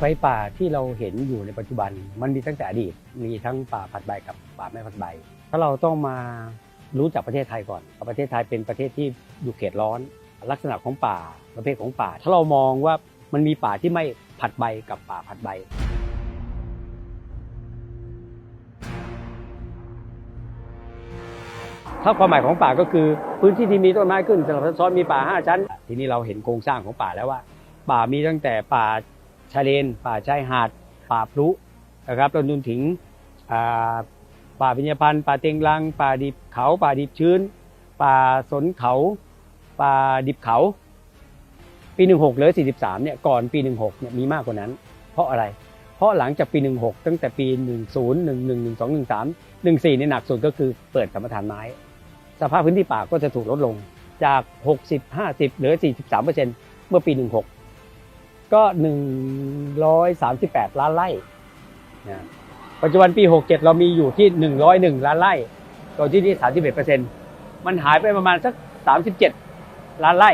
ไฟป่าที่เราเห็นอยู่ในปัจจุบัน มันมีตั้งแต่อดีตมีทั้งป่าผัดใบกับป่าไม่ผัดใบ ถ้าเราต้องมารู้จักประเทศไทยก่อน ประเทศไทยเป็นประเทศที่อยู่เขตร้อน ลักษณะของป่าประเภทของป่า ถ้าเรามองว่ามันมีป่าที่ไม่ผัดใบกับป่าผัดใบถ้าความหมายของป่าก็คือพื้นที่ที่มีต้นไม้ขึ้นสลับซับซ้อนมีป่าห้าชั้น ทีนี้เราเห็นโครงสร้างของป่าแล้วว่า ป่ามีตั้งแต่ป่า ชายเลน ป่าชายหาด ป่าพลุนะครับจนถึงป่าพิญญพันธ์ป่าเต็งรัง ป่าดิบเขา ป่าดิบชื้น ป่าสนเขา ป่าดิบเขา ปี 16เหลือ43เนี่ยก่อนปี 16เนี่ยมีมากกว่านั้น เพราะอะไร เพราะหลังจากปี 16 ตั้งแต่ปี 10 11 12 13 14เนี่ยหนักสุดก็คือเปิดสัมปทานไม้ สภาพพื้นที่ป่าก็จะถูกลดลงจาก 60 50เหลือ43เมื่อปี 16 ก็ 138 ล้านไร่นะปัจจุบันปี 67 เรามีอยู่ที่ 101 ล้านไร่ตัวที่ที่ 31%มันหายไปประมาณสัก 37 ล้านไร่